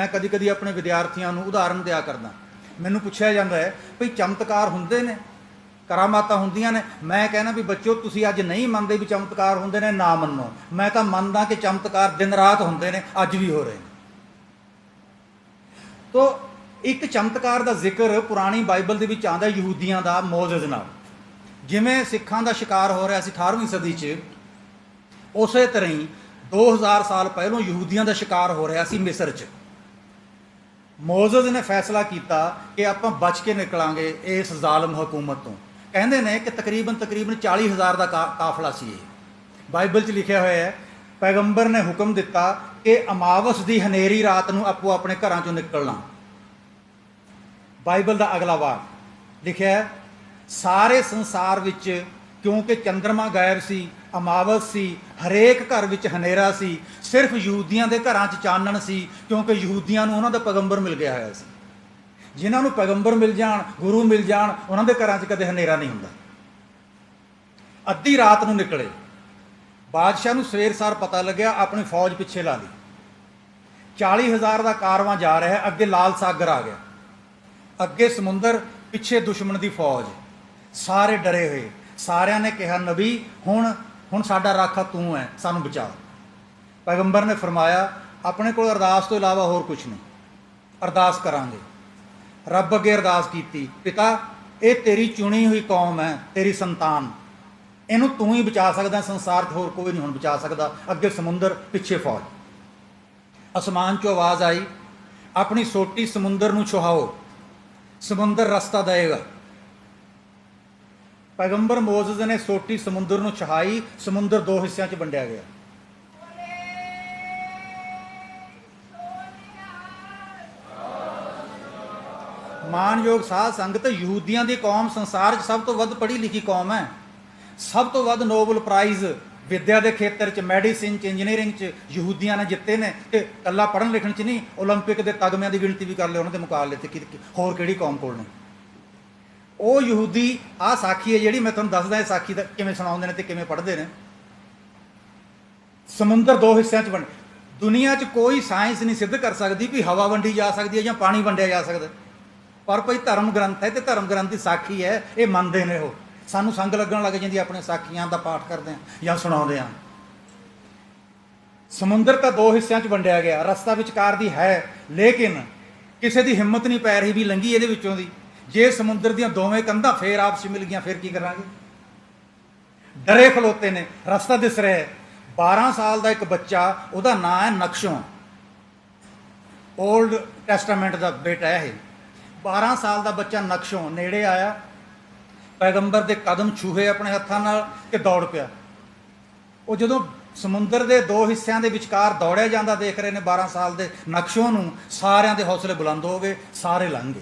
ਮੈਂ ਕਦੀ ਕਦੀ ਆਪਣੇ ਵਿਦਿਆਰਥੀਆਂ ਨੂੰ ਉਦਾਹਰਨ ਦਿਆ ਕਰਦਾ। ਮੈਨੂੰ ਪੁੱਛਿਆ ਜਾਂਦਾ ਹੈ, ਭਈ ਚਮਤਕਾਰ ਹੁੰਦੇ ਨੇ? ਕਰਾਮਾਤਾਂ ਹੁੰਦੀਆਂ ਨੇ? ਮੈਂ ਕਹਿੰਦਾ ਵੀ ਬੱਚਿਓ, ਤੁਸੀਂ ਅੱਜ ਨਹੀਂ ਮੰਨਦੇ ਵੀ ਚਮਤਕਾਰ ਹੁੰਦੇ ਨੇ, ਨਾ ਮੰਨੋ। ਮੈਂ ਤਾਂ ਮੰਨਦਾ ਕਿ ਚਮਤਕਾਰ ਦਿਨ ਰਾਤ ਹੁੰਦੇ ਨੇ, ਅੱਜ ਵੀ ਹੋ ਰਹੇ ਨੇ। ਤੋ ਇੱਕ ਚਮਤਕਾਰ ਦਾ ਜ਼ਿਕਰ ਪੁਰਾਣੀ ਬਾਈਬਲ ਦੇ ਵਿੱਚ ਆਉਂਦਾ ਯਹੂਦੀਆਂ ਦਾ ਮੋਜ਼ਸ ਨਾਲ। ਜਿਵੇਂ ਸਿੱਖਾਂ ਦਾ ਸ਼ਿਕਾਰ ਹੋ ਰਿਹਾ ਸੀ 18ਵੀਂ ਸਦੀ 'ਚ, ਉਸੇ ਤਰ੍ਹਾਂ ਹੀ 2000 ਸਾਲ ਪਹਿਲਾਂ ਯਹੂਦੀਆਂ ਦਾ ਸ਼ਿਕਾਰ ਹੋ ਰਿਹਾ ਸੀ ਮਿਸਰ 'ਚ। ਮੋਜ਼ਸ ਨੇ ਫੈਸਲਾ ਕੀਤਾ ਕਿ ਆਪਾਂ ਬਚ ਕੇ ਨਿਕਲਾਂਗੇ ਇਸ ਜ਼ਾਲਮ ਹਕੂਮਤ ਤੋਂ। ਕਹਿੰਦੇ ਨੇ ਕਿ ਤਕਰੀਬਨ ਤਕਰੀਬਨ 40000 ਦਾ ਕਾ- ਕਾਫਲਾ ਸੀ ਇਹ। ਬਾਈਬਲ 'ਚ ਲਿਖਿਆ ਹੋਇਆ ਹੈ, ਪੈਗੰਬਰ ਨੇ ਹੁਕਮ ਦਿੱਤਾ ਕਿ ਅਮਾਵਸ ਦੀ ਹਨੇਰੀ ਰਾਤ ਨੂੰ ਆਪੋ ਆਪਣੇ ਘਰਾਂ ਚੋਂ ਨਿਕਲਣਾ। ਬਾਈਬਲ ਦਾ ਅਗਲਾ ਵਾਕ ਲਿਖਿਆ ਸਾਰੇ ਸੰਸਾਰ ਵਿੱਚ ਕਿਉਂਕਿ ਚੰ드ਰਮਾ ਗਾਇਬ ਸੀ ਅਮਾਵਸ ਸੀ, ਹਰੇਕ ਘਰ ਵਿੱਚ ਹਨੇਰਾ ਸੀ, ਸਿਰਫ ਯਹੂਦੀਆਂ ਦੇ ਘਰਾਂ 'ਚ ਚਾਨਣ ਸੀ, ਕਿਉਂਕਿ ਯਹੂਦੀਆਂ ਨੂੰ ਉਹਨਾਂ ਦਾ ਪੈਗੰਬਰ ਮਿਲ ਗਿਆ ਹੋਇਆ ਸੀ। ਜਿਨ੍ਹਾਂ ਨੂੰ ਪੈਗੰਬਰ ਮਿਲ ਜਾਣ, ਗੁਰੂ ਮਿਲ ਜਾਣ, ਉਹਨਾਂ ਦੇ ਘਰਾਂ 'ਚ ਕਦੇ ਹਨੇਰਾ ਨਹੀਂ ਹੁੰਦਾ। ਅੱਧੀ ਰਾਤ ਨੂੰ ਨਿਕਲੇ। ਬਾਦਸ਼ਾਹ ਨੂੰ ਸਵੇਰ ਸਾਰ ਪਤਾ ਲੱਗਿਆ, ਆਪਣੀ ਫੌਜ ਪਿੱਛੇ ਲਾ ਲਈ। 40000 ਦਾ ਕਾਰਵਾਂ ਜਾ ਰਿਹਾ ਹੈ ਅੱਗੇ ਲਾਲ ਸਾਗਰ ਆ ਗਿਆ। ਅੱਗੇ ਸਮੁੰਦਰ, ਪਿੱਛੇ ਦੁਸ਼ਮਣ ਦੀ ਫੌਜ। ਸਾਰੇ ਡਰੇ ਹੋਏ। ਸਾਰਿਆਂ ਨੇ ਕਿਹਾ, ਨਬੀ, ਹੁਣ ਹੁਣ ਸਾਡਾ ਰਾਖਾ ਤੂੰ ਹੈ, ਸਾਨੂੰ ਬਚਾ। ਪੈਗੰਬਰ ਨੇ ਫਰਮਾਇਆ, ਆਪਣੇ ਕੋਲ ਅਰਦਾਸ ਤੋਂ ਇਲਾਵਾ ਹੋਰ ਕੁਝ ਨਹੀਂ। ਅਰਦਾਸ ਕਰਾਂਗੇ। ਰੱਬ ਅੱਗੇ ਅਰਦਾਸ ਕੀਤੀ, ਪਿਤਾ, ਇਹ ਤੇਰੀ ਚੁਣੀ ਹੋਈ ਕੌਮ ਹੈ, ਤੇਰੀ ਸੰਤਾਨ। ਇਹਨੂੰ ਤੂੰ ਹੀ ਬਚਾ ਸਕਦਾ, ਸੰਸਾਰ 'ਚ ਹੋਰ ਕੋਈ ਨਹੀਂ ਹੁਣ ਬਚਾ ਸਕਦਾ। ਅੱਗੇ ਸਮੁੰਦਰ, ਪਿੱਛੇ ਫੌਜ। ਅਸਮਾਨ 'ਚੋਂ ਆਵਾਜ਼ ਆਈ, ਆਪਣੀ ਸੋਟੀ ਸਮੁੰਦਰ ਨੂੰ ਛੁਹਾਓ। ਸਮੁੰਦਰ ਰਸਤਾ ਦੇਵੇਗਾ। ਪੈਗੰਬਰ ਮੋਜ਼ਸ ਨੇ ਸੋਟੀ ਸਮੁੰਦਰ ਨੂੰ ਛਹਾਈ ਸਮੁੰਦਰ ਦੋ ਹਿੱਸਿਆਂ 'ਚ ਵੰਡਿਆ ਗਿਆ ਮਾਨਯੋਗ ਸਾਧ ਸੰਗਤ ਯਹੂਦੀਆਂ ਦੀ ਕੌਮ ਸੰਸਾਰ 'ਚ ਸਭ ਤੋਂ ਵੱਧ ਪੜ੍ਹੀ ਲਿਖੀ ਕੌਮ ਹੈ ਸਭ ਤੋਂ ਵੱਧ ਨੋਬਲ ਪ੍ਰਾਈਜ਼ ਵਿਦਿਆ ਦੇ ਖੇਤਰ 'ਚ ਮੈਡੀਸਿਨ 'ਚ ਇੰਜੀਨੀਅਰਿੰਗ 'ਚ ਯਹੂਦੀਆਂ ਨੇ ਜਿੱਤੇ ਨੇ ਤੇ ਕੱਲਾ ਪੜ੍ਹਨ ਲਿਖਣ 'ਚ ਨਹੀਂ 올림픽 ਦੇ ਤਗਮਿਆਂ ਦੀ ਗਿਣਤੀ ਵੀ ਕਰ ਲਿਓ ਉਹਨਾਂ ਦੇ ਮੁਕਾਬਲੇ ਤੇ ਕਿ- ਕਿ- ਹੋਰ ਕਿਹੜੀ ਕੌਮ ਕੋਲ ਨਹੀਂ ਉਹ ਯਹੂਦੀ ਆ ਸਾਖੀ ਹੈ ਜਿਹੜੀ ਮੈਂ ਤੁਹਾਨੂੰ ਦੱਸਦਾ ਇਹ ਸਾਖੀ ਦਾ ਕਿਵੇਂ ਸੁਣਾਉਂਦੇ ਨੇ ਤੇ ਕਿਵੇਂ ਪੜ੍ਹਦੇ ਨੇ। ਸਮੁੰਦਰ ਦੋ ਹਿੱਸਿਆਂ 'ਚ ਵੰਡ ਦੁਨੀਆ 'ਚ ਕੋਈ ਸਾਇੰਸ ਨਹੀਂ ਸਿੱਧ ਕਰ ਸਕਦੀ ਵੀ ਹਵਾ ਵੰਡੀ ਜਾ ਸਕਦੀ ਹੈ ਜਾਂ ਪਾਣੀ ਵੰਡਿਆ ਜਾ ਸਕਦਾ। ਪਰ ਕੋਈ ਧਰਮ ਗ੍ਰੰਥ ਹੈ ਤੇ ਧਰਮ ਗ੍ਰੰਥ ਦੀ ਸਾਖੀ ਹੈ, ਇਹ ਮੰਨਦੇ ਨੇ ਉਹ। ਸਾਨੂੰ ਸੰਗ ਲੱਗਣ ਲੱਗ ਜਾਂਦੀ ਆਪਣੇ ਸਾਖੀਆਂ ਦਾ ਪਾਠ ਕਰਦੇ ਆ ਜਾਂ ਸੁਣਾਉਂਦੇ ਆ ਸਮੁੰਦਰ ਤਾਂ ਦੋ ਹਿੱਸਿਆਂ 'ਚ ਵੰਡਿਆ ਗਿਆ, ਰਸਤਾ ਵਿਚਕਾਰ ਦੀ ਹੈ, ਲੇਕਿਨ ਕਿਸੇ ਦੀ ਹਿੰਮਤ ਨਹੀਂ ਪੈ ਰਹੀ ਵੀ ਲੰਗੀ ਇਹਦੇ ਵਿੱਚੋਂ ਦੀ। ਜੇ ਸਮੁੰਦਰ ਦੀਆਂ ਦੋਵੇਂ ਕੰਧਾਂ ਫੇਰ ਆਪਸ ਮਿਲ ਗਈਆਂ, ਫਿਰ ਕੀ ਕਰਾਂਗੇ? ਡਰੇ ਖਲੋਤੇ ਨੇ, ਰਸਤਾ ਦਿਸ ਰਿਹਾ ਹੈ। 12 ਸਾਲ ਦਾ ਇੱਕ ਬੱਚਾ, ਉਹਦਾ ਨਾਂ ਹੈ ਨਕਸ਼ੋਂ। 올ਡ ਟੈਸਟਾਮੈਂਟ ਦਾ ਬੇਟਾ ਹੈ ਇਹ। 12 ਸਾਲ ਦਾ ਬੱਚਾ ਨਕਸ਼ੋਂ, ਨੇੜੇ ਆਇਆ। ਪੈਗੰਬਰ ਦੇ ਕਦਮ ਛੂਹੇ ਆਪਣੇ ਹੱਥਾਂ ਨਾਲ ਕਿ ਦੌੜ ਪਿਆ। ਉਹ ਜਦੋਂ ਸਮੁੰਦਰ ਦੇ ਦੋ ਹਿੱਸਿਆਂ ਦੇ ਵਿਚਕਾਰ ਦੌੜਿਆ ਜਾਂਦਾ, ਦੇਖ ਰਹੇ ਨੇ 12 ਸਾਲ ਦੇ ਨਕਸ਼ੋਂ ਨੂੰ, ਸਾਰਿਆਂ ਦੇ ਹੌਸਲੇ ਬੁਲੰਦ ਹੋ ਗਏ, ਸਾਰੇ ਲੰਘ ਗਏ।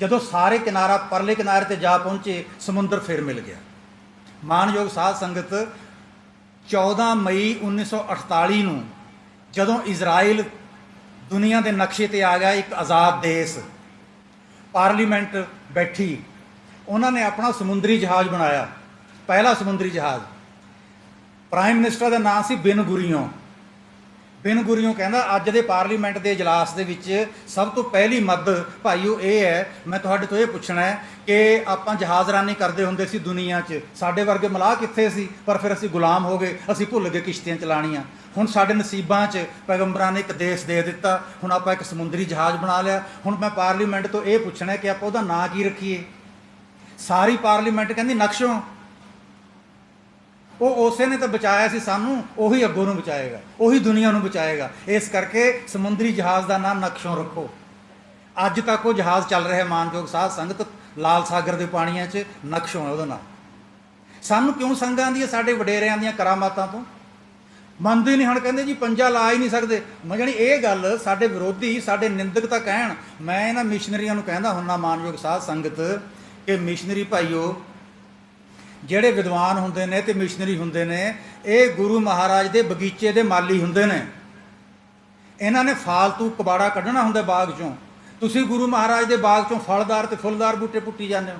ਜਦੋਂ ਸਾਰੇ ਕਿਨਾਰਾ, ਪਰਲੇ ਕਿਨਾਰੇ ਤੇ ਜਾ ਪਹੁੰਚੇ, ਸਮੁੰਦਰ ਫਿਰ ਮਿਲ ਗਿਆ। ਮਾਨਯੋਗ ਸਾਧ ਸੰਗਤ 14 ਮਈ 1948 ਨੂੰ ਜਦੋਂ ਇਜ਼ਰਾਈਲ ਦੁਨੀਆ ਦੇ ਨਕਸ਼ੇ ਤੇ ਆ ਗਿਆ ਇੱਕ ਆਜ਼ਾਦ ਦੇਸ਼, ਪਾਰਲੀਮੈਂਟ ਬੈਠੀ। ਉਹਨਾਂ ਨੇ ਆਪਣਾ ਸਮੁੰਦਰੀ ਜਹਾਜ਼ ਬਣਾਇਆ, ਪਹਿਲਾ ਸਮੁੰਦਰੀ ਜਹਾਜ਼। ਪ੍ਰਾਈਮ ਮਿਨਿਸਟਰ ਦਾ ਨਾਮ ਸੀ ਬਿਨ ਗੁਰੀਓ। ਬਿਨ ਗੁਰੀਓ ਕਹਿੰਦਾ, ਅੱਜ ਦੇ ਪਾਰਲੀਮੈਂਟ ਦੇ ਇਜਲਾਸ ਦੇ ਵਿੱਚ ਸਭ ਤੋਂ ਪਹਿਲੀ ਮੱਦ ਭਾਈਓ ਇਹ ਹੈ, ਮੈਂ ਤੁਹਾਡੇ ਤੋਂ ਇਹ ਪੁੱਛਣਾ ਹੈ ਕਿ ਆਪਾਂ ਜਹਾਜ਼ਰਾਨੀ ਕਰਦੇ ਹੁੰਦੇ ਸੀ ਦੁਨੀਆ 'ਚ, ਸਾਡੇ ਵਰਗੇ ਮਲਾਹ ਕਿੱਥੇ ਸੀ? ਪਰ ਫਿਰ ਅਸੀਂ ਗੁਲਾਮ ਹੋ ਗਏ, ਅਸੀਂ ਭੁੱਲ ਗਏ ਕਿਸ਼ਤੀਆਂ ਚਲਾਣੀਆਂ ਹੁਣ ਸਾਡੇ ਨਸੀਬਾਂ 'ਚ ਪੈਗੰਬਰਾਂ ਨੇ ਇੱਕ ਦੇਸ਼ ਦੇ ਦਿੱਤਾ, ਹੁਣ ਆਪਾਂ ਇੱਕ ਸਮੁੰਦਰੀ ਜਹਾਜ਼ ਬਣਾ ਲਿਆ। ਹੁਣ ਮੈਂ ਪਾਰਲੀਮੈਂਟ ਤੋਂ ਇਹ ਪੁੱਛਣਾ ਕਿ ਆਪਾਂ ਉਹਦਾ ਨਾਂ ਕੀ ਰੱਖੀਏ? ਸਾਰੀ ਪਾਰਲੀਮੈਂਟ ਕਹਿੰਦੀ, ਨਕਸ਼ੋਂ। ਉਹ ਉਸੇ ਨੇ ਤਾਂ ਬਚਾਇਆ ਸੀ ਸਾਨੂੰ, ਉਹੀ ਅੱਗੋਂ ਨੂੰ ਬਚਾਏਗਾ, ਉਹੀ ਦੁਨੀਆ ਨੂੰ ਬਚਾਏਗਾ। ਇਸ ਕਰਕੇ ਸਮੁੰਦਰੀ ਜਹਾਜ਼ ਦਾ ਨਾਮ ਨਕਸ਼ੋਂ ਰੱਖੋ। ਅੱਜ ਤੱਕ ਉਹ ਜਹਾਜ਼ ਚੱਲ ਰਿਹਾ ਮਾਨਯੋਗ ਸਾਧ ਸੰਗਤ, ਲਾਲ ਸਾਗਰ ਦੇ ਪਾਣੀਆਂ 'ਚ, ਨਕਸ਼ੋਂ ਹੈ ਉਹਦਾ ਨਾਮ। ਸਾਨੂੰ ਕਿਉਂ ਸੰਗਾਂ ਆਉਂਦੀ ਸਾਡੇ ਵਡੇਰਿਆਂ ਦੀਆਂ ਕਰਾਮਾਤਾਂ ਤੋਂ? ਮੰਨਦੇ ਨਹੀਂ, ਹੁਣ ਕਹਿੰਦੇ ਜੀ ਪੰਜਾ ਲਾ ਹੀ ਨਹੀਂ ਸਕਦੇ। ਮੈਂ ਜਾਣੀ ਇਹ ਗੱਲ ਸਾਡੇ ਵਿਰੋਧੀ, ਸਾਡੇ ਨਿੰਦਕ ਤਾਂ ਕਹਿਣ, ਮੈਂ ਇਹਨਾਂ ਮਿਸ਼ਨਰੀਆਂ ਨੂੰ ਕਹਿੰਦਾ ਹੁੰਨਾ, ਮਾਨਯੋਗ ਸਾਧ ਸੰਗਤ, ਕਿ ਮਿਸ਼ਨਰੀ ਭਾਈਓ ਜਿਹੜੇ ਵਿਦਵਾਨ ਹੁੰਦੇ ਨੇ ਤੇ ਮਿਸ਼ਨਰੀ ਹੁੰਦੇ ਨੇ, ਇਹ ਗੁਰੂ ਮਹਾਰਾਜ ਦੇ ਬਗੀਚੇ ਦੇ ਮਾਲੀ ਹੁੰਦੇ ਨੇ। ਇਹਨਾਂ ਨੇ ਫਾਲਤੂ ਕਬਾੜਾ ਕੱਢਣਾ ਹੁੰਦਾ ਬਾਗ ਚੋਂ। ਤੁਸੀਂ ਗੁਰੂ ਮਹਾਰਾਜ ਦੇ ਬਾਗ ਚੋਂ ਫਲਦਾਰ ਤੇ ਫੁੱਲਦਾਰ ਬੂਟੇ ਪੁੱਟੀ ਜਾਂਦੇ ਹੋ।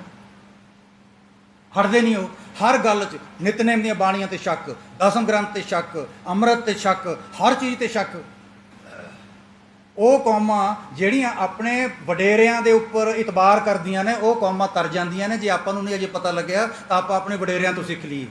ਹਟਦੇ ਨਹੀਂ ਹੋ। ਹਰ ਗੱਲ 'ਚ ਨਿਤਨੇਮ ਦੀਆਂ ਬਾਣੀਆਂ ਤੇ ਸ਼ੱਕ, ਦਸਮ ਗ੍ਰੰਥ ਤੇ ਸ਼ੱਕ, ਅੰਮ੍ਰਿਤ ਤੇ ਸ਼ੱਕ, ਹਰ ਚੀਜ਼ ਤੇ ਸ਼ੱਕ। ਉਹ ਕੌਮਾਂ ਜਿਹੜੀਆਂ ਆਪਣੇ ਵਡੇਰਿਆਂ ਦੇ ਉੱਪਰ ਇਤਬਾਰ ਕਰਦੀਆਂ ਨੇ, ਉਹ ਕੌਮਾਂ ਤਰ ਜਾਂਦੀਆਂ ਨੇ। ਜੇ ਆਪਾਂ ਨੂੰ ਨਹੀਂ ਅਜੇ ਪਤਾ ਲੱਗਿਆ, ਤਾਂ ਆਪਾਂ ਆਪਣੇ ਵਡੇਰਿਆਂ ਤੋਂ ਸਿੱਖ ਲਈਏ।